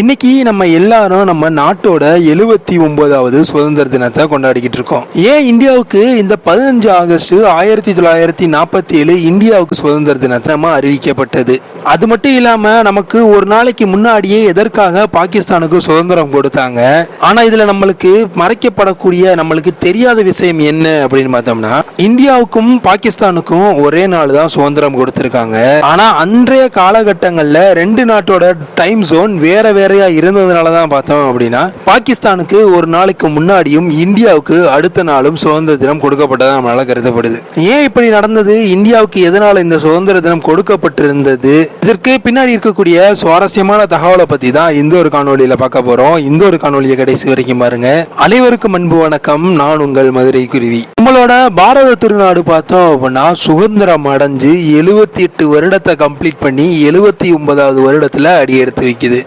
இன்னைக்கு நம்ம எல்லாரும் நம்ம நாட்டோட எழுபத்தி ஒன்பதாவது சுதந்திர தினத்தை கொண்டாடிக்கிட்டு இருக்கோம். ஏன் இந்தியாவுக்கு இந்த பதினஞ்சு ஆகஸ்ட் ஆயிரத்தி தொள்ளாயிரத்தி நாற்பத்தி ஏழு இந்தியாவுக்கு சுதந்திர தினத்தை நம்ம அறிவிக்கப்பட்டது? அது மட்டும் இல்லாம நமக்கு ஒரு நாளைக்கு முன்னாடியே எதற்காக பாகிஸ்தானுக்கு சுதந்திரம் கொடுத்தாங்க? ஆனா இதுல நம்மளுக்கு மறைக்கப்படக்கூடிய நம்மளுக்கு தெரியாத விஷயம் என்ன அப்படின்னு பார்த்தோம்னா இந்தியாவுக்கும் பாகிஸ்தானுக்கும் ஒரே நாள் தான் சுதந்திரம் கொடுத்திருக்காங்க. ஆனா அன்றைய காலகட்டங்கள்ல ரெண்டு நாட்டோட டைம் ஜோன் வேற வேறையா இருந்ததுனால தான் பார்த்தோம் அப்படின்னா பாகிஸ்தானுக்கு ஒரு நாளைக்கு முன்னாடியும் இந்தியாவுக்கு அடுத்த நாளும் சுதந்திர தினம் கொடுக்கப்பட்டதா நம்மளால் கருதப்படுது. ஏன் இப்படி நடந்தது? இந்தியாவுக்கு எதனால் இந்த சுதந்திர தினம் கொடுக்கப்பட்டிருந்தது? இதற்கு பின்னாடி இருக்கக்கூடிய சுவாரஸ்யமான தகவலை பற்றி தான் இந்த ஒரு காணொலியில் பார்க்க போறோம். இந்த ஒரு காணொலியை கடைசி வரைக்கும் பாருங்க. அனைவருக்கும் அன்பு வணக்கம். நான் உங்கள் மதுரை குருவி. நம்மளோட பாரத திருநாடு பார்த்தோம் அப்படின்னா சுதந்திரம் அடைஞ்சு எழுபத்தி எட்டு வருடத்தை கம்ப்ளீட் பண்ணி எழுபத்தி ஒன்பதாவது வருடத்தில் அடி எடுத்து வைக்குது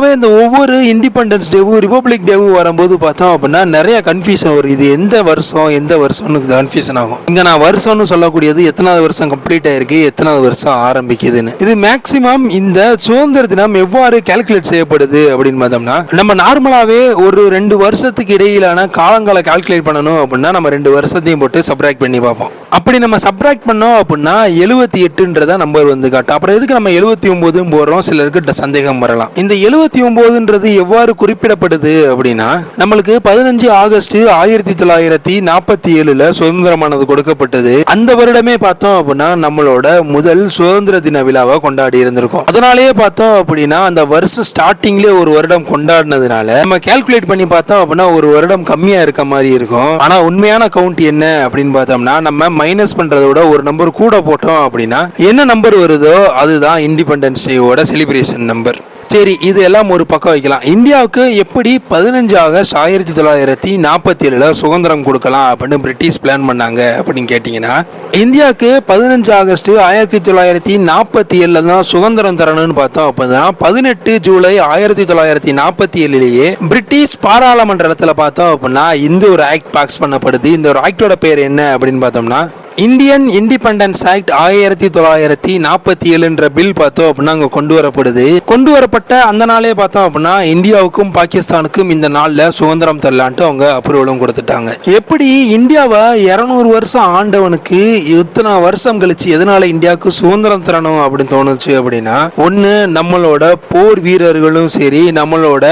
பொதுவாகவே இந்த ஒவ்வொரு இண்டிபெண்டன்ஸ் டேவும் ரிப்பப்ளிக் டேவும் வரும்போது பார்த்தோம் அப்படின்னா நிறைய கன்ஃபியூஷன் வரும். இது எந்த வருஷம் எந்த வருஷம்னு கன்ஃபியூஷன் ஆகும். இங்கே நான் வருஷம்னு சொல்லக்கூடியது எத்தனாவது வருஷம் கம்ப்ளீட் ஆயிருக்கு எத்தனாவது வருஷம் ஆரம்பிக்குதுன்னு. இது மேக்சிமம் இந்த சுதந்திர தினம் எவ்வாறு கால்குலேட் செய்யப்படுது அப்படின்னு பார்த்தோம்னா நம்ம நார்மலாகவே ஒரு ரெண்டு வருஷத்துக்கு இடையிலான காலங்களை கால்குலேட் பண்ணணும் அப்படின்னா நம்ம ரெண்டு வருஷத்தையும் போட்டு சப்ராக்ட் பண்ணி பார்ப்போம். அப்படி நம்ம சப்ராக்ட் பண்ணோம் அப்படின்னா எழுபத்தி எட்டுன்றதான் நம்பர் வந்து காட்டும் அப்புறம் எதுக்கு நம்ம எழுபத்தி ஒன்பதும் போடுறோம்? சிலருக்கு சந்தேகம் வரலாம். இந்த எழுபத்தி இருபத்தி ஒன்பதுன்றது எவ்வாறு குறிப்பிடப்படுது அப்படின்னா நம்மளுக்கு பதினஞ்சு ஆகஸ்ட் ஆயிரத்தி தொள்ளாயிரத்தி நாற்பத்தி ஏழுல சுதந்திரமானது கொடுக்கப்பட்டது. அந்த வருடமே பார்த்தோம் அப்படின்னா நம்மளோட முதல் சுதந்திர தின விழாவை கொண்டாடி இருந்திருக்கோம். அதனாலேயே பார்த்தோம் அப்படின்னா அந்த வருஷம் ஸ்டார்டிங்லேயே ஒரு வருடம் கொண்டாடினதுனால நம்ம கால்குலேட் பண்ணி பார்த்தோம் அப்படின்னா ஒரு வருடம் கம்மியா இருக்க மாதிரி இருக்கும். ஆனா உண்மையான கவுண்ட் என்ன அப்படின்னு பார்த்தோம்னா நம்ம மைனஸ் பண்றதை விட ஒரு நம்பர் கூட போட்டோம் அப்படின்னா என்ன நம்பர் வருதோ அதுதான் இண்டிபெண்டன்ஸ் டேவோட செலிப்ரேஷன் நம்பர் சரி இது எல்லாம் ஒரு பக்கம் வைக்கலாம். இந்தியாவுக்கு எப்படி பதினஞ்சு ஆகஸ்ட் ஆயிரத்தி தொள்ளாயிரத்தி நாற்பத்தி ஏழில் சுதந்திரம் கொடுக்கலாம் அப்படின்னு பிரிட்டிஷ் பிளான் பண்ணாங்க அப்படின்னு கேட்டிங்கன்னா இந்தியாவுக்கு பதினஞ்சு ஆகஸ்ட் ஆயிரத்தி தொள்ளாயிரத்தி நாற்பத்தி ஏழில் தான் சுதந்திரம் தரணும்னு பார்த்தோம் அப்படின்னா பதினெட்டு ஜூலை ஆயிரத்தி தொள்ளாயிரத்தி நாற்பத்தி ஏழுலேயே பிரிட்டிஷ் பாராளுமன்றத்தில் பார்த்தோம் அப்படின்னா இந்த ஒரு ஆக்ட் பாஸ் பண்ணப்படுது. இந்த ஒரு ஆக்டோட பேர் என்ன அப்படின்னு பார்த்தோம்னா இந்தியன் இண்டிபெண்டன்ஸ் ஆக்ட் ஆயிரத்தி தொள்ளாயிரத்தி நாற்பத்தி ஏழுன்ற பில் பார்த்தோம் அப்படின்னா அங்கே கொண்டு வரப்படுது. கொண்டு வரப்பட்ட அந்த நாளே பார்த்தோம் அப்படின்னா இந்தியாவுக்கும் பாகிஸ்தானுக்கும் இந்த நாளில் சுதந்திரம் தரலான்ட்டு அவங்க அப்ரூவலும் கொடுத்துட்டாங்க. எப்படி இந்தியாவை இரநூறு வருஷம் ஆண்டவனுக்கு இத்தனை வருஷம் கழிச்சு எதனால இந்தியாவுக்கு சுதந்திரம் தரணும் அப்படின்னு தோணுச்சு அப்படின்னா ஒன்று நம்மளோட போர் வீரர்களும் சரி நம்மளோட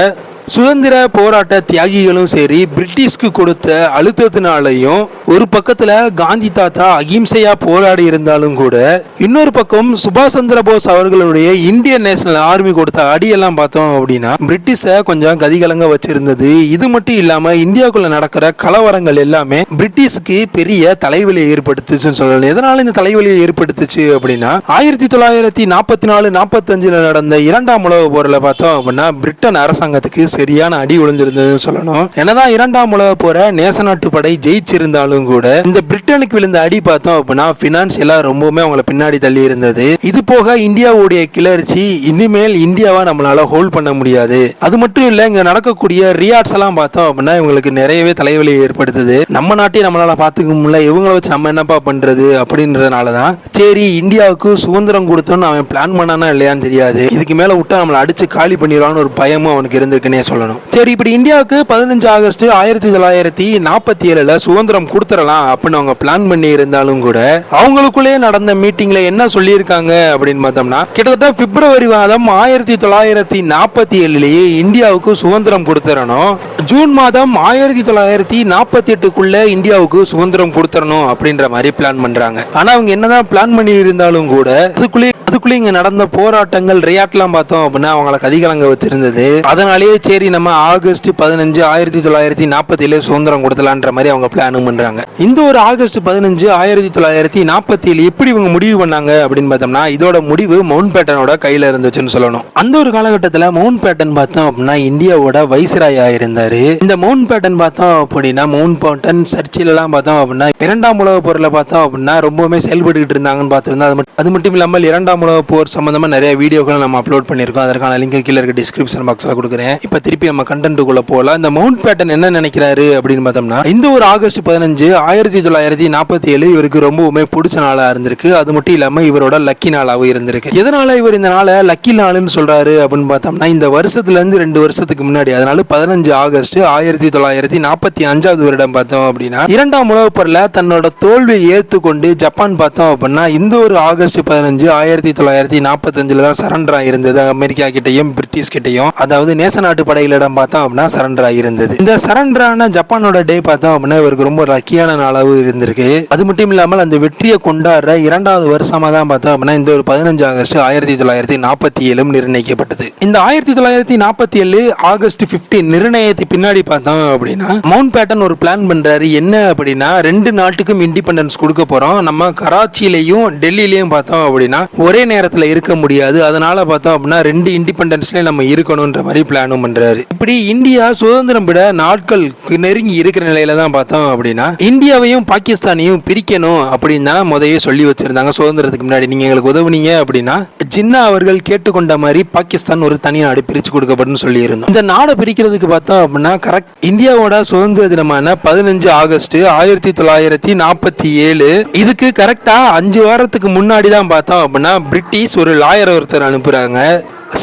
சுதந்திர போராட்ட தியாகிகளும் சரி பிரிட்டிஷ்க்கு கொடுத்த அழுத்தத்தினாலையும் ஒரு பக்கத்துல காந்தி தாத்தா அகிம்சையா போராடி இருந்தாலும் கூட இன்னொரு பக்கம் சுபாஷ் சந்திர போஸ் அவர்களுடைய இந்தியன் நேஷனல் ஆர்மி கொடுத்த அடியெல்லாம் பார்த்தோம் அப்படின்னா பிரிட்டிஷை கொஞ்சம் கதிகலங்க வச்சிருந்தது. இது மட்டும் இல்லாம இந்தியாவுக்குள்ள நடக்கிற கலவரங்கள் எல்லாமே பிரிட்டிஷ்க்கு பெரிய தலைவலியை ஏற்படுத்துச்சுன்னு சொல்லலாம். எதனால இந்த தலைவலியை ஏற்படுத்துச்சு அப்படின்னா ஆயிரத்தி தொள்ளாயிரத்தி நாற்பத்தி நாலு நாற்பத்தஞ்சுல நடந்த இரண்டாம் உலக போரில் பார்த்தோம் அப்படின்னா பிரிட்டன் அரசாங்கத்துக்கு சரியான அடி விழுந்திருந்ததுன்னு சொல்லணும். என்னதான் இரண்டாம் உலக போற நேச நாட்டு படை ஜெயிச்சிருந்தாலும் கூட இந்த பிரிட்டனுக்கு விழுந்த அடி பார்த்தோம் அப்படின்னா பினான்சியலா ரொம்பவுமே அவங்கள பின்னாடி தள்ளி இருந்தது. இது போக இந்தியாவுடைய கிளர்ச்சி இனிமேல் இந்தியாவை நம்மளால ஹோல்ட் பண்ண முடியாது. அது மட்டும் இல்ல இங்க நடக்கக்கூடிய ரியாட்ஸ் எல்லாம் பார்த்தோம் அப்படின்னா இவங்களுக்கு நிறையவே தலைவலி ஏற்படுத்துது. நம்ம நாட்டையும் நம்மளால பாத்துக்க முடியல இவங்கள வச்சு நம்ம என்னப்பா பண்றது அப்படின்றதுனால தான் சரி இந்தியாவுக்கு சுதந்திரம் கொடுத்தோன்னு அவன் பிளான் பண்ணானா இல்லையான்னு தெரியாது. இதுக்கு மேல விட்டா நம்மளை அடிச்சு காலி பண்ணிடுவான்னு ஒரு பயமும் அவனுக்கு இருந்திருக்குன்னே சொல்லணும். சரி இப்படி இந்தியாவுக்கு பதினஞ்சு ஆகஸ்ட் ஆயிரத்தி தொள்ளாயிரத்தி நாற்பத்தி ஏழுல சுதந்திரம் கொடுத்துடலாம் அப்படின்னு அவங்க பிளான் பண்ணி இருந்தாலும் கூட அவங்களுக்குள்ளே நடந்த மீட்டிங்ல என்ன சொல்லியிருக்காங்க அப்படின்னு பார்த்தோம்னா கிட்டத்தட்ட பிப்ரவரி மாதம் ஆயிரத்தி தொள்ளாயிரத்தி நாற்பத்தி ஏழுலேயே இந்தியாவுக்கு சுதந்திரம் கொடுத்துடணும். ஜூன் மாதம் ஆயிரத்தி தொள்ளாயிரத்தி நாற்பத்தி எட்டுக்குள்ள இந்தியாவுக்கு சுதந்திரம் கொடுத்துடணும் அப்படின்ற மாதிரி பிளான் பண்றாங்க. ஆனா அவங்க என்னதான் பிளான் பண்ணி இருந்தாலும் கூட அதுக்குள்ளே அதுக்குள்ளே இங்க நடந்த போராட்டங்கள் ரியாட்லாம் பார்த்தோம் அப்படின்னா அவங்களுக்கு கதிகலங்க வச்சிருந்தது. அதனாலேயே சரி நம்ம ஆகஸ்ட் பதினஞ்சு ஆயிரத்தி தொள்ளாயிரத்தி நாற்பத்தி ஏழு சுதந்திரம் கொடுத்தலான்ற மாதிரி அவங்க பிளானும் பண்றாங்க. இந்த ஒரு ஆகஸ்ட் பதினஞ்சு ஆயிரத்தி தொள்ளாயிரத்தி நாற்பத்தி ஏழு எப்படி இவங்க முடிவு பண்ணாங்க அப்படின்னு பார்த்தோம்னா இதோட முடிவு மவுண்ட் பேட்டனோட கையில் இருந்துச்சுன்னு சொல்லணும். அந்த ஒரு காலகட்டத்தில் மவுண்ட் பேட்டன் பார்த்தோம் அப்படின்னா இந்தியாவோட வைஸ்ராயா இருந்தாரு. இந்த மவுண்ட் பேட்டன் பார்த்தோம் அப்படின்னா மவுண்ட் பேட்டன் சர்ச்சிலலாம் பார்த்தோம் அப்படின்னா இரண்டாம் உலக போரில் பார்த்தோம் அப்படின்னா ரொம்பவுமே செயல்பட்டுக்கிட்டு இருந்தாங்கன்னு பார்த்துருந்தா அது மட்டும் அது மட்டும் இல்லாமல் இரண்டாம் உலக போர் சம்மந்தமாக நிறைய வீடியோக்களை நம்ம அப்லோட் பண்ணியிருக்கோம். அதற்கான லிங்க் கீழே இருக்க டிஸ்கிரிப்ஷன் பாக்ஸில் கொடுக்குறேன். இப்போ திருப்பி நம்ம கண்டென்ட்டுக்குள்ள போகலாம். இந்த மவுண்ட் பேட்டன் என்ன நினைக்கிறாரு அப்படின்னு பார்த்தோம்னா இந்த ஒரு ஆகஸ்ட் பதினஞ்சு ஆயிரத்தி தொள்ளாயிரத்தி நாற்பத்தி ஏழு இவருக்கு ரொம்பவுமே பிடிச்ச நாளா இருந்திருக்கு. அது மட்டும் இல்லாமல் இவரோட லக்கி நாளாவும் இருந்திருக்கு. எதனால இவர் இந்த நாளை லக்கி நாள்னு சொல்றாரு அப்படின்னு பார்த்தோம்னா இந்த வருஷத்துல இருந்து ரெண்டு வருஷத்துக்கு முன்னாடி அதனால பதினஞ்சு ஆகஸ்ட் ஆயிரத்தி தொள்ளாயிரத்தி நாற்பத்தி அஞ்சாவது வருடம் பார்த்தோம் அப்படின்னா இரண்டாம் உலகப் போரில் தன்னோட தோல்வியை ஏற்றுக்கொண்டு ஜப்பான் பார்த்தோம் அப்படின்னா இந்த ஒரு ஆகஸ்ட் பதினஞ்சு ஆயிரத்தி தொள்ளாயிரத்தி நாற்பத்தஞ்சில் தான் சரண்டர் இருந்தது அமெரிக்கா கிட்டையும் பிரிட்டிஷ் கிட்டயும். அதாவது நேச நாட்டு படைகளிடம் பார்த்தோம் அப்படின்னா சரண்டர் இருந்தது இந்த சரண்டரான ஜப்பானோட டே பார்த்தோம் அப்படின்னா இவருக்கு ரொம்ப லக்கியான நாளாகவும் இருந்திருக்கு. அது மட்டும் இல்லாமல் அந்த வெற்றியை கொண்டாடுற இரண்டாவது வருஷமாக தான் பார்த்தோம் அப்படின்னா இந்த ஒரு பதினஞ்சு ஆகஸ்ட் ஆயிரத்தி தொள்ளாயிரத்தி நாற்பத்தி ஏழும் நிர்ணயிக்கப்பட்டது. இந்த ஆயிரத்தி தொள்ளாயிரத்தி நாற்பத்தி ஏழு ஆகஸ்ட் 15 நிர்ணயத்துக்கு பின்னாடி பார்த்தோம் அப்படின்னா மவுண்ட் பேட்டன் ஒரு பிளான் பண்றாரு. என்ன அப்படின்னா ரெண்டு நாட்டுக்கும் இண்டிபெண்டன்ஸ் கொடுக்க போறோம். நம்ம கராச்சியிலையும் டெல்லியிலையும் பார்த்தோம் அப்படின்னா ஒரே நேரத்தில் இருக்க முடியாது. அதனால பார்த்தோம் அப்படின்னா ரெண்டு இண்டிபெண்டன்ஸ்லேயும் நம்ம இருக்கணும்ன்ற மாதிரி பிளானும் பண்றாரு. இப்படி இந்தியா சுதந்திரம் விட நாட்கள் நெருங்கி இருக்கிற நிலையில தான் பார்த்தோம் அப்படின்னா இந்தியாவையும் பாகிஸ்தானையும் பிரிக்கணும் அப்படின்னு தான் முதவே சொல்லி வச்சிருந்தாங்க. சுதந்திரத்துக்கு முன்னாடி நீங்க எங்களுக்கு உதவுனீங்க அப்படின்னா ஜின்னா அவர்கள் கேட்டுக்கொண்ட மாதிரி பாகிஸ்தான் ஒரு தனி நாடு பிரிச்சு கொடுக்கப்படும் சொல்லி இருந்தோம் இந்த நாடை பிரிக்கிறதுக்கு பார்த்தோம் அப்படின்னா கரெக்ட் இந்தியாவோட சுதந்திர தினமான பதினஞ்சு ஆகஸ்ட் ஆயிரத்தி தொள்ளாயிரத்தி நாற்பத்தி ஏழு இதுக்கு கரெக்டா அஞ்சு வாரத்துக்கு முன்னாடி தான் பார்த்தோம் அப்படின்னா பிரிட்டிஷ் ஒரு லாயர் ஒருத்தர் அனுப்புறாங்க.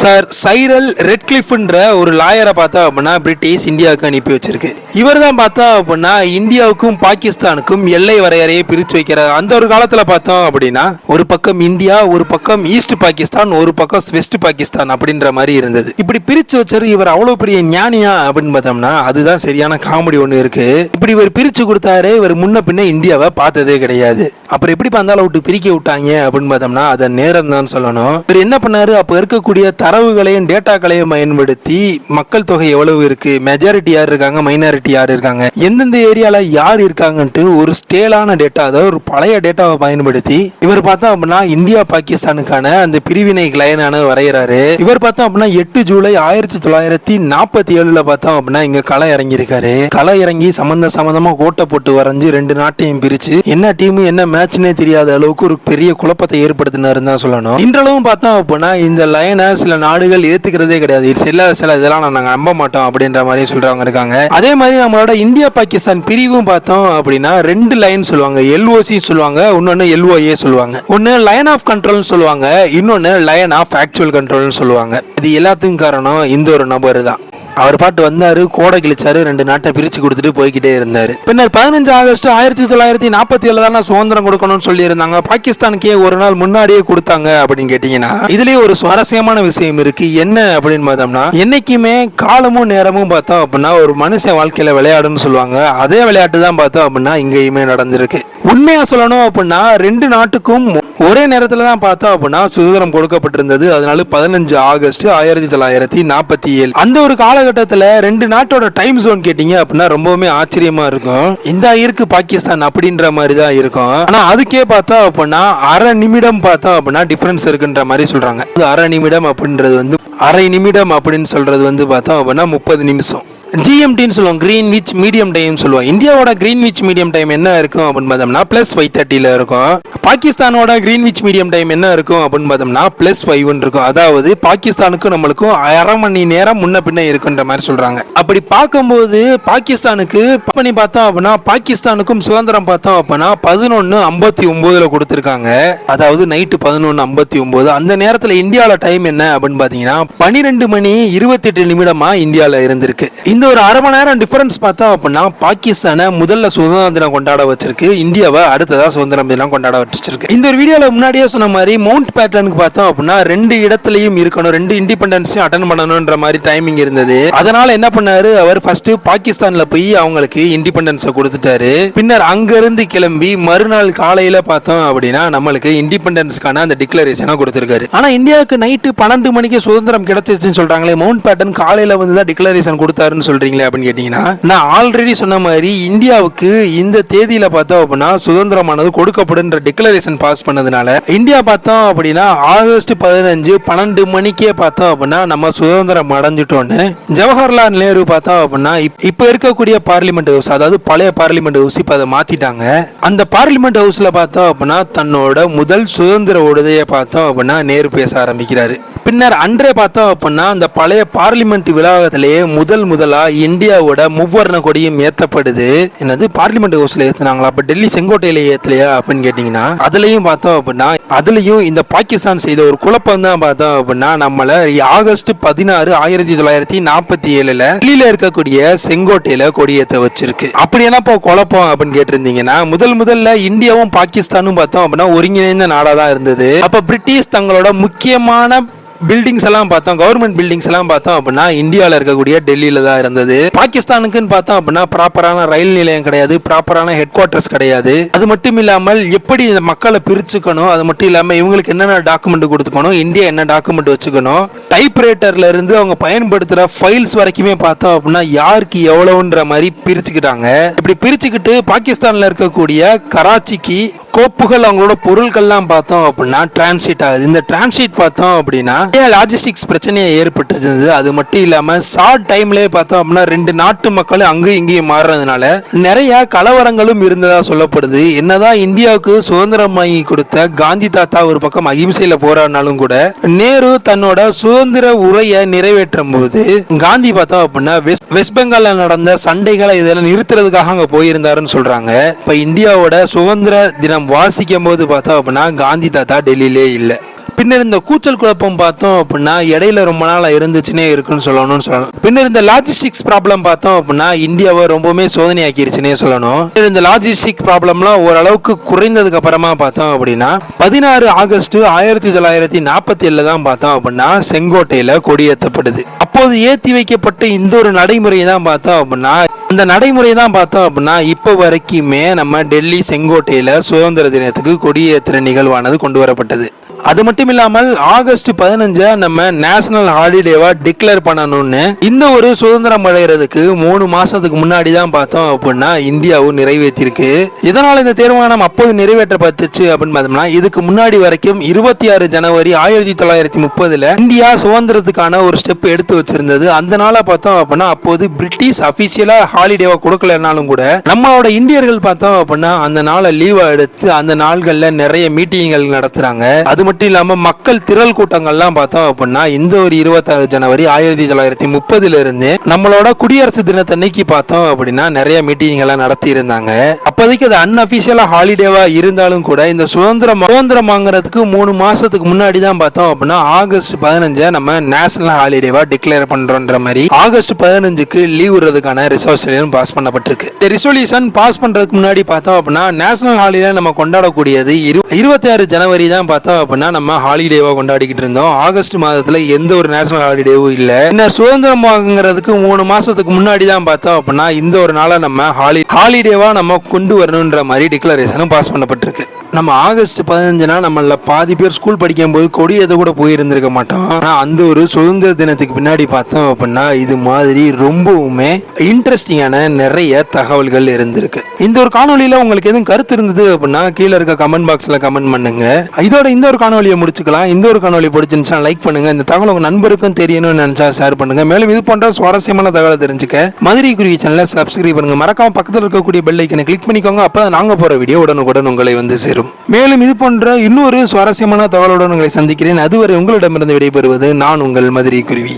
சார் சைரல் ரெட்கிளிஃப்ன்ற ஒரு லாயரை பார்த்தா அப்படின்னா பிரிட்டிஷ் இந்தியாவுக்கு அனுப்பி வச்சிருக்கு. இவர் தான் பார்த்தா அப்படின்னா இந்தியாவுக்கும் பாகிஸ்தானுக்கும் எல்லை வரையறையை பிரித்து வைக்கிறார். அந்த ஒரு காலத்தில் பார்த்தோம் அப்படின்னா ஒரு பக்கம் இந்தியா ஒரு பக்கம் ஈஸ்ட் பாகிஸ்தான் ஒரு பக்கம் வெஸ்ட் பாகிஸ்தான் அப்படின்ற மாதிரி இருந்தது. இப்படி பிரித்து வச்சாரு இவர் அவ்வளோ பெரிய ஞானியா அப்படின்னு பார்த்தோம்னா அதுதான் சரியான காமெடி ஒன்று இருக்கு. இப்படி இவர் பிரித்து கொடுத்தாரு இவர் முன்ன பின்ன இந்தியாவை பார்த்ததே கிடையாது. அப்புறம் எப்படி பந்தால விட்டு பிரிக்க விட்டாங்க அப்படின்னு பார்த்தோம்னா அதை நேரம் தான் சொல்லணும். இவர் என்ன பண்ணாரு? அப்போ இருக்கக்கூடிய தரவுகளையும் டேட்டாக்களையும் பயன்படுத்தி மக்கள் தொகை எவ்வளவு இருக்கு? மெஜாரிட்டி யார் இருக்காங்க? மைனாரிட்டி யார் இருக்காங்க? எந்தெந்த ஏரியால யார் இருக்காங்கன்ட்டு ஒரு ஸ்டேலான டேட்டா அதாவது ஒரு பழைய டேட்டாவை பயன்படுத்தி இவர் பார்த்தா அப்படின்னா இந்தியா பாகிஸ்தானுக்கான அந்த பிரிவினை லைனான வரைகிறாரு இவர் பார்த்தா அப்படின்னா எட்டு ஜூலை ஆயிரத்தி தொள்ளாயிரத்தி நாற்பத்தி ஏழுல பார்த்தோம் அப்படின்னா இங்க களை இறங்கியிருக்காரு. களை இறங்கி சம்பந்த சம்பந்தமா கோட்டை போட்டு வரைஞ்சு ரெண்டு நாட்டையும் பிரிச்சு என்ன டீம் என்ன மேட்ச்னே தெரியாத அளவுக்கு ஒரு பெரிய குழப்பத்தை ஏற்படுத்தினாருன்னு தான் சொல்லணும். இன்றளவும் பார்த்தோம் அப்படின்னா இந்த லைனை சில நாடுகள் ஏத்துக்கிறதே கிடையாது. சில சில இதெல்லாம் நாங்க நம்ப மாட்டோம் அப்படின்ற மாதிரி சொல்றவங்க இருக்காங்க. அதே மாதிரி நம்மளோட இந்தியா பாகிஸ்தான் பிரிவும் பார்த்தோம் அப்படின்னா ரெண்டு லைன் சொல்லுவாங்க. எல்ஓசி சொல்லுவாங்க இன்னொன்னு எல்ஓஏ சொல்லுவாங்க. ஒன்னு லைன் ஆஃப் கண்ட்ரோல்னு சொல்லுவாங்க இன்னொன்னு லைன் ஆஃப் ஆக்சுவல் கண்ட்ரோல்னு சொல்லுவாங்க. இது எல்லாத்துக்கும் காரணம் இந்த ஒரு நபர் தான். அவர் பாட்டு வந்தாரு கோடை கிழிச்சாரு ரெண்டு நாட்டை பிரிச்சு கொடுத்துட்டு போய்கிட்டே இருந்தாரு. பின்னர் பதினஞ்சு ஆகஸ்ட் ஆயிரத்தி தொள்ளாயிரத்தி நாற்பத்தி ஏழு தானே சுதந்திரம் கொடுக்கணும்னு சொல்லி இருந்தாங்க பாகிஸ்தானுக்கே ஒரு நாள் முன்னாடியே கொடுத்தாங்க அப்படின்னு கேட்டீங்கன்னா இதுலயே ஒரு சுவாரஸ்யமான விஷயம் இருக்கு. என்ன அப்படின்னு பார்த்தோம்னா என்னைக்குமே காலமும் நேரமும் பார்த்தோம் அப்படின்னா ஒரு மனுஷன் வாழ்க்கையில விளையாடுன்னு சொல்லுவாங்க. அதே விளையாட்டு தான் பார்த்தோம் அப்படின்னா இங்கேயுமே நடந்திருக்கு. உண்மையா சொல்லணும் அப்படின்னா ரெண்டு நாட்டுக்கும் ஒரே நேரத்தில் தான் பார்த்தோம் அப்படின்னா சுதந்திரம் கொடுக்கப்பட்டிருந்தது. அதனால பதினஞ்சு ஆகஸ்ட் ஆயிரத்தி தொள்ளாயிரத்தி நாற்பத்தி ஏழு. அந்த ஒரு காலகட்டத்தில் ரெண்டு நாட்டோட டைம் ஜோன் கேட்டீங்க அப்படின்னா ரொம்பவுமே ஆச்சரியமா இருக்கும். இந்த இருக்கு பாகிஸ்தான் அப்படின்ற மாதிரி தான் இருக்கும். ஆனா அதுக்கே பார்த்தோம் அப்படின்னா அரை நிமிடம் பார்த்தோம் அப்படின்னா டிஃபரன்ஸ் இருக்குன்ற மாதிரி சொல்றாங்க. அது அரை நிமிடம் அப்படின்றது வந்து அரை நிமிடம் அப்படின்னு சொல்றது வந்து பார்த்தோம் அப்படின்னா முப்பது நிமிஷம். ஜிஎம்டின்னு சொல்லுவோம் கிரீன்விச் மீடியம் டைம் சொல்லுவோம் இந்தியாவோட கிரீன்விச் மீடியம் டைம் என்ன இருக்கும் அப்படின்னு பார்த்தோம்னா ப்ளஸ் ஃபைவ் தேர்ட்டியில் இருக்கும். பாகிஸ்தானோட கிரீன்விச் மீடியம் டைம் என்ன இருக்கும் அப்படின்னு பார்த்தோம்னா ப்ளஸ் ஃபைவ்னு இருக்கும். அதாவது பாகிஸ்தானுக்கும் நம்மளுக்கும் அரை மணி நேரம் முன்ன பின்ன இருக்குன்ற மாதிரி சொல்கிறாங்க அப்படி பார்க்கும்போது பாகிஸ்தானுக்கு பண்ணி பார்த்தோம் அப்படின்னா பாகிஸ்தானுக்கும் சுதந்திரம் பார்த்தோம் அப்படின்னா பதினொன்று ஐம்பத்தி ஒம்போதில் கொடுத்துருக்காங்க. அதாவது நைட்டு பதினொன்று ஐம்பத்தி ஒம்போது. அந்த நேரத்தில் இந்தியாவில் டைம் என்ன அப்படின்னு பார்த்தீங்கன்னா பன்னிரெண்டு மணி இருபத்தெட்டு நிமிடமாக இந்தியாவில் இருந்திருக்கு. இந்த ஒரு அரை மணி நேரம் டிஃபரன்ஸ் பார்த்தோம் அப்படின்னா பாகிஸ்தானை முதல்ல சுதந்திர தினம் கொண்டாட வச்சிருக்கு. இந்தியாவை அடுத்ததா சுதந்திர தினம் கொண்டாட வச்சிருக்கு. இந்த ஒரு வீடியோவில் முன்னாடியே சொன்ன மாதிரி மவுண்ட் பேட்டனுக்கு பார்த்தோம் அப்படின்னா ரெண்டு இடத்துலயும் இருக்கணும் ரெண்டு இண்டிபெண்டன்ஸையும் அட்டன் பண்ணணுன்ற மாதிரி டைமிங் இருந்தது. அதனால என்ன பண்ணாரு? அவர் ஃபர்ஸ்ட் பாகிஸ்தான்ல போய் அவங்களுக்கு இண்டிபெண்டன்ஸை கொடுத்துட்டாரு. பின்னர் அங்கிருந்து கிளம்பி மறுநாள் காலையில பார்த்தோம் அப்படின்னா நம்மளுக்கு இண்டிபெண்டன்ஸ்க்கான அந்த டிக்ளரேஷனை கொடுத்துருக்காரு. ஆனா இந்தியாவுக்கு நைட்டு பன்னெண்டு மணிக்கு சுதந்திரம் கிடைச்சிருச்சுன்னு சொல்றாங்களே மவுண்ட் பேட்டன் காலையில வந்து தான் டிக்ளரேஷன் கொடுத்தாருன்னு சொல்றீங்களே அப்படின்னு கேட்டீங்கன்னா நான் ஆல்ரெடி சொன்ன மாதிரி இந்தியாவுக்கு இந்த தேதியில பார்த்தோம் அப்படின்னா சுதந்திரமானது கொடுக்கப்படுன்ற டிக்ளரேஷன் பாஸ் பண்ணதுனால இந்தியா பார்த்தோம் அப்படின்னா ஆகஸ்ட் பதினஞ்சு பன்னெண்டு மணிக்கே பார்த்தோம் அப்படின்னா நம்ம சுதந்திரம் அடைஞ்சிட்டோன்னு ஜவஹர்லால் நேரு பார்த்தோம் அப்படின்னா இப்போ இப்ப இருக்கக்கூடிய பார்லிமெண்ட் ஹவுஸ் அதாவது பழைய பார்லிமெண்ட் ஹவுஸ் இப்ப அதை மாத்திட்டாங்க. அந்த பார்லிமெண்ட் ஹவுஸ்ல பார்த்தோம் அப்படின்னா தன்னோட முதல் சுதந்திர உடதையை பார்த்தோம் அப்படின்னா நேரு பேச ஆரம்பிக்கிறாரு. பின்னர் அன்றே பார்த்தோம் அப்படின்னா அந்த பழைய பார்லிமெண்ட் விழாவத்திலேயே முதல் முதலா இந்தியாவோட முவ்வர்ண கொடியும் ஏற்றப்படுது என்னது? பார்லிமெண்ட் ஹவுஸில் ஏற்றினாங்களா அப்போ டெல்லி செங்கோட்டையில் ஏற்றலையா அப்படின்னு கேட்டிங்கன்னா அதுலேயும் பார்த்தோம் அப்படின்னா அதுலேயும் இந்த பாகிஸ்தான் செய்த ஒரு குழப்பம் தான் பார்த்தோம் அப்படின்னா நம்மளை ஆகஸ்ட் பதினாறு ஆயிரத்தி தொள்ளாயிரத்தி நாற்பத்தி ஏழில் டெல்லியில் இருக்கக்கூடிய செங்கோட்டையில் கொடியேற்ற வச்சிருக்கு. அப்படி என்னப்போ குழப்பம் அப்படின்னு கேட்டிருந்தீங்கன்னா முதல் முதல்ல இந்தியாவும் பாகிஸ்தானும் பார்த்தோம் அப்படின்னா ஒருங்கிணைந்த நாடாக தான் இருந்தது. அப்போ பிரிட்டிஷ் தங்களோட முக்கியமான பில்டிங்ஸ் எல்லாம் பார்த்தோம் கவர்மெண்ட் பில்டிங்ஸ் எல்லாம் பார்த்தோம் அப்படின்னா இந்தியாவில் இருக்கக்கூடிய டெல்லியில தான் இருந்தது. பாகிஸ்தானுக்குன்னு பார்த்தோம் அப்படின்னா ப்ராப்பரான ரயில் நிலையம் கிடையாது ப்ராப்பரான ஹெட் குவார்ட்டர்ஸ் கிடையாது. அது மட்டும் இல்லாமல் எப்படி இந்த மக்களை பிரிச்சுக்கணும் அது மட்டும் இல்லாமல் இவங்களுக்கு என்னென்ன டாக்குமெண்ட் கொடுத்துக்கணும் இந்தியா என்ன டாக்குமெண்ட் வச்சுக்கணும் டைப் ரைட்டர்ல இருந்து அவங்க பயன்படுத்துகிற ஃபைல்ஸ் வரைக்குமே பார்த்தோம் அப்படின்னா யாருக்கு எவ்வளவுன்ற மாதிரி பிரிச்சுக்கிட்டாங்க. இப்படி பிரிச்சுக்கிட்டு பாகிஸ்தானில் இருக்கக்கூடிய கராச்சிக்கு கோ கோப்புகள் அவங்களோட பொருட்கள்லாம் பார்த்தோம் அப்படின்னா டிரான்சிட் ஆகுது. இந்த டிரான்சிட் பார்த்தோம் அப்படின்னா லாஜிஸ்டிக்ஸ் பிரச்சனையை ஏற்பட்டிருந்தது அது மட்டும் இல்லாம ஷார்ட் டைம்லயே பார்த்தோம் அப்படின்னா ரெண்டு நாட்டு மக்களும் அங்கேயும் இங்கேயும் மாறுறதுனால நிறைய கலவரங்களும் இருந்ததா சொல்லப்படுது. என்னதான் இந்தியாவுக்கு சுதந்திரம் வாங்கி கொடுத்த காந்தி தாத்தா ஒரு பக்கம் அகிம்சையில போராடினாலும் கூட நேரு தன்னோட சுதந்திர உரையை நிறைவேற்றும் போது காந்தி பார்த்தோம் அப்படின்னா வெஸ்ட் வெஸ்ட் பெங்கால்ல நடந்த சண்டைகளை இதெல்லாம் நிறுத்துறதுக்காக அங்க போயிருந்தாருன்னு சொல்றாங்க. இப்ப இந்தியாவோட சுதந்திர தினம் வா வாசிக்கும் போது பார்த்தோம் அப்படின்னா காந்தி தாத்தா டெல்லியிலே இல்லை. பின்னர் இந்த கூச்சல் குழப்பம் பார்த்தோம் அப்படின்னா இடையில ரொம்ப நாள் இருந்துச்சுன்னே இருக்குன்னு சொல்லணும்னு சொல்லணும். பின்னர் இந்த லாஜிஸ்டிக்ஸ் ப்ராப்ளம் பார்த்தோம் அப்படின்னா இந்தியாவை ரொம்பவுமே சோதனையாக்கிருச்சுன்னே சொல்லணும். இந்த லாஜிஸ்டிக் ப்ராப்ளம்லாம் ஓரளவுக்கு குறைந்ததுக்கு அப்புறமா பார்த்தோம் அப்படின்னா பதினாறு ஆகஸ்ட் ஆயிரத்தி தொள்ளாயிரத்தி நாற்பத்தி ஏழுல தான் பார்த்தோம் அப்படின்னா செங்கோட்டையில கொடியேற்றப்படுது அப்போது ஏற்றி வைக்கப்பட்ட இந்த ஒரு நடைமுறையை தான் பார்த்தோம் அப்படின்னா அந்த நடைமுறை தான் பார்த்தோம் அப்படின்னா இப்போ வரைக்குமே நம்ம டெல்லி செங்கோட்டையில் சுதந்திர தினத்துக்கு கொடியேற்றுற நிகழ்வானது கொண்டு வரப்பட்டது. அது மட்டும் இல்லாமல் ஆகஸ்ட் பதினஞ்சை நம்ம நேஷனல் ஹாலிடேவா டிக்ளேர் பண்ணணும்னு இந்த ஒரு சுதந்திரம் அடைகிறதுக்கு மூணு மாசத்துக்கு முன்னாடி தான் பார்த்தோம் அப்படின்னா இந்தியாவும் நிறைவேற்றிருக்கு. இதனால் இந்த தீர்மானம் அப்போது நிறைவேற்றப்பட்டுச்சு அப்படின்னு பார்த்தோம்னா இதுக்கு முன்னாடி வரைக்கும் இருபத்தி ஆறு ஜனவரி ஆயிரத்தி தொள்ளாயிரத்தி முப்பதுல இந்தியா சுதந்திரத்துக்கான ஒரு ஸ்டெப் எடுத்து வச்சிருந்தது. அந்த நாளை பார்த்தோம் அப்படின்னா அப்போது பிரிட்டிஷ் அபிஷியலாக ஹாலிடேவா கொடுக்கலனாலும் கூட நம்மளோட இந்தியர்கள் பார்த்தோம் அப்படின்னா அந்த நாளை லீவா எடுத்து அந்த நாள்கள்ல நிறைய மீட்டிங்கள் நடத்துறாங்க. அது மட்டும் இல்லாம மக்கள் திரள் கூட்டங்கள்லாம் பார்த்தோம் அப்படின்னா இந்த ஒரு இருபத்தாறு ஜனவரி ஆயிரத்தி தொள்ளாயிரத்தி முப்பதுல இருந்து நம்மளோட குடியரசு தினத்தன்னைக்கு பார்த்தோம் அப்படின்னா நிறைய மீட்டிங் எல்லாம் நடத்தி இருந்தாங்க அப்போதைக்கு அது அன்அபிஷியலா ஹாலிடேவா இருந்தாலும் கூட இந்த சுதந்திரம் சுதந்திரம் வாங்குறதுக்கு மூணு மாசத்துக்கு முன்னாடி தான் பார்த்தோம் அப்படின்னா ஆகஸ்ட் பதினஞ்சை நம்ம நேஷனல் ஹாலிடேவா டிக்ளேர் பண்றோன்ற மாதிரி ஆகஸ்ட் பதினஞ்சுக்கு லீவ் விடுறதுக்கான ரிசல்யூஷன் பாஸ் பண்ணப்பட்டிருக்கு. இந்த ரிசொல்யூஷன் பாஸ் பண்றதுக்கு முன்னாடி பார்த்தோம் அப்படின்னா நேஷனல் ஹாலிடே நம்ம கொண்டாடக்கூடியது இரு இருபத்தி ஆறு ஜனவரி தான் பார்த்தோம் அப்படின்னா நம்ம ஹாலிடேவா கொண்டாடிக்கிட்டு இருந்தோம். ஆகஸ்ட் மாதத்துல எந்த ஒரு நேஷனல் ஹாலிடேவும் இல்ல. பின்னர் சுதந்திரம் வாங்குறதுக்கு மூணு மாசத்துக்கு முன்னாடி தான் பார்த்தோம் அப்படின்னா இந்த ஒரு நாளை நம்ம ஹாலி ஹாலிடேவா நம்ம கொண்டு வரணுன்ற மாதிரி டிக்ளரேஷனும் பாஸ் பண்ணப்பட்டிருக்கு. நம்ம ஆகஸ்ட் பதினஞ்சுனா நம்மள பாதி பேர் ஸ்கூல் படிக்கும் போது கொடி எதை கூட போயிருந்திருக்க மாட்டோம். ஆனா அந்த ஒரு சுதந்திர தினத்துக்கு பின்னாடி பார்த்தோம் அப்படின்னா இது மாதிரி ரொம்பவுமே இன்ட்ரெஸ்டிங் பற்றியான நிறைய தகவல்கள் இருந்திருக்கு. இந்த ஒரு காணொலியில் உங்களுக்கு எதுவும் கருத்து இருந்தது அப்படின்னா கீழே இருக்க கமெண்ட் பாக்ஸில் கமெண்ட் பண்ணுங்க. இதோட இந்த ஒரு காணொலியை முடிச்சுக்கலாம். இந்த ஒரு காணொலி பிடிச்சிருந்துச்சுன்னா லைக் பண்ணுங்க. இந்த தகவல் உங்கள் நண்பருக்கும் தெரியணும்னு நினச்சா ஷேர் பண்ணுங்க. மேலும் இது போன்ற சுவாரஸ்யமான தகவலை தெரிஞ்சுக்க மதுரை குருவி சேனலை சப்ஸ்கிரைப் பண்ணுங்க. மறக்காம பக்கத்தில் இருக்கக்கூடிய பெல் ஐக்கனை கிளிக் பண்ணிக்கோங்க. அப்போ நாங்கள் போகிற வீடியோ உடனுக்குடன் உங்களை வந்து சேரும். மேலும் இது போன்ற இன்னொரு சுவாரஸ்யமான தகவலுடன் உங்களை சந்திக்கிறேன். அதுவரை உங்களிடமிருந்து விடைபெறுவது நான் உங்கள் மதுரை குருவி